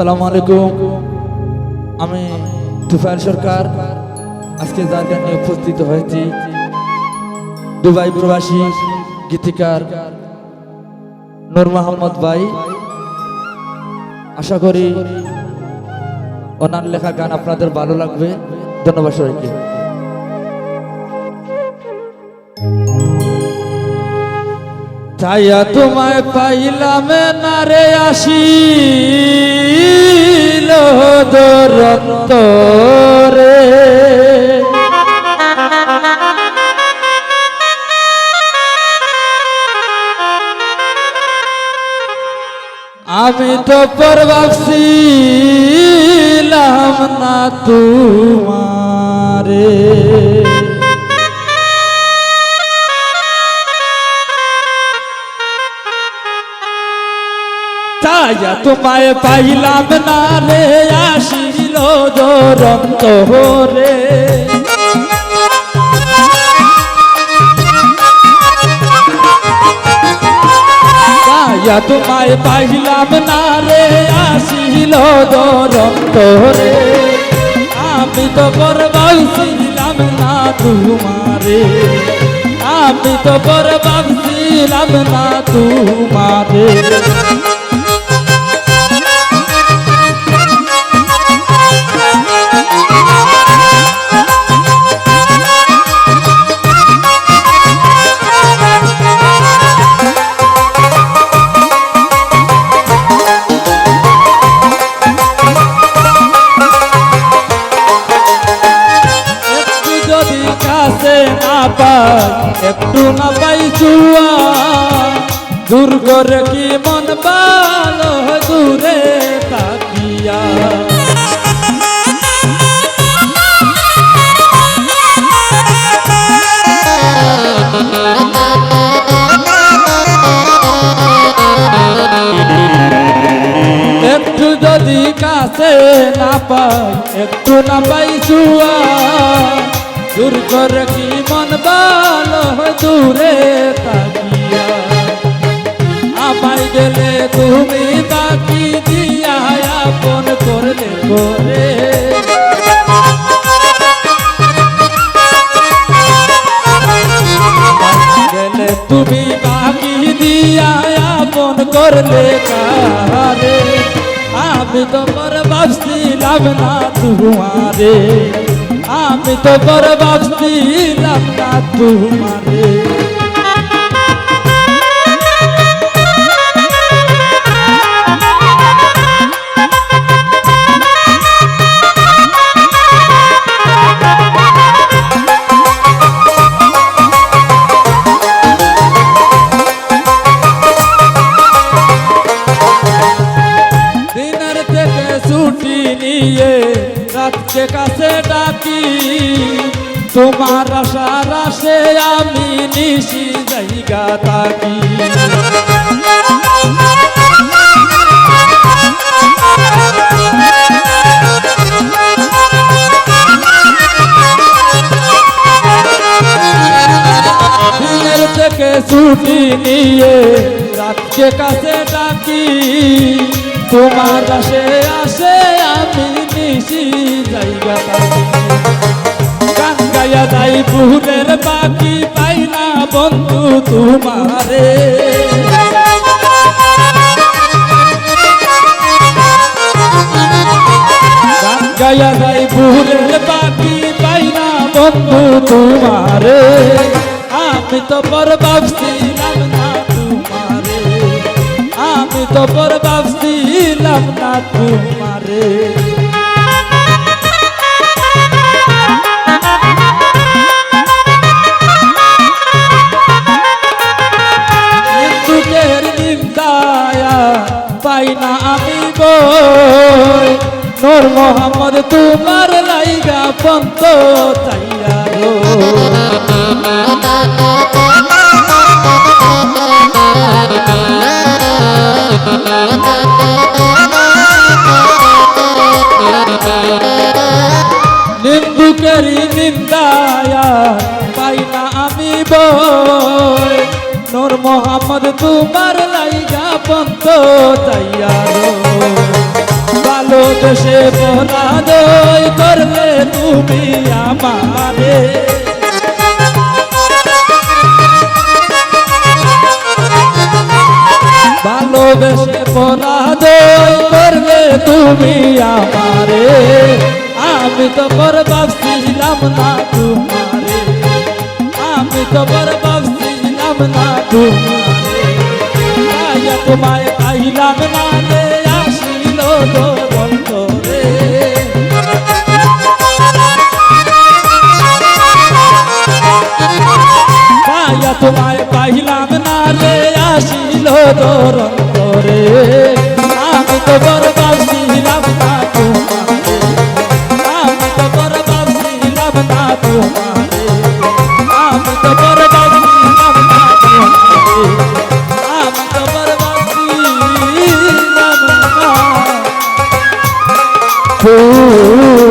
আলাইকুম। আমি তুফাইল সরকার। আজকে যার নিয়ে উপস্থিত হয়েছি। দুবাই প্রবাসী গীতিকার নূর মাহমদ ভাই। আশা করি ওনার লেখা গান আপনাদের ভালো লাগবে। ধন্যবাদ সবাইকে। চাইয়া তোমায় পাইলাম না রে আসিল দরন্ত রে আমি তো পরবাসিলাম না তোমারে। তাইয়া তোমায় পাইলাম না রে, আসিল দরন্ত রে তাইয়া তোমায় পাইলাম না রে, আসিল দরন্ত রে আমি তো বরবাল ছিলাম না তোমারে, আমি তো বরবাল ছিলাম না তোমারে। একটু না পাই চুয়া দূর কি মন ভালো দূরে তাকিয়া? একটু যদি কাছে না পাই, একটু না পাই চুয়া দূর কি মন ভালো দূরে তাকিয়া। আমায় গেলে তুমি বাকি দিয়া আপন করলে করে গেলে তুমি বাকি দিয়া আপন করলে কারে। আমি তো পর ভাবছিলাম না তোমারে। আমি তো বরবাদ দিলাম না তোমারে। ছুটি নিয়ে রাতকে কাছে ডাকি। তোমার আশার আসে আমি নিশি জায়গা দিনের থেকে ছুটি নিয়ে রাতকে কাছে ডাকি। তোমার আসে আসে, আমি নিশি জায়গা গায়া যাই ফুলের বাকি পাই না বন্ধু তোমারে। গায়া যাই ফুলের বাকি পাই না বন্ধু তোমারে। আমি তো ভাবছিলাম তো পর না তোমারে। পাই আমি বই। মোহাম্মদ তোমার লাইগা পন্ত চাইয়া নিন্দায়া পাই আমি বই। নূর মোহাম্মদ তোমার লাইগা পন্ত চাইয়া রো ভালোবেসে পরাজয় করলে তুমি আমারে। ভালোবেসে পরাজয় করলে তুমি আমারে। আমি তো ছিলাম না তোমারে আমি তো বরবাদ ছিলাম না তোমারে আয়া তোমায় পাইলাম না রে, আসিল দুরন্ত রে পাইয়া তোমায় পাইলাম না রে, আসিল দুরন্ত ছিলাম না তোমারে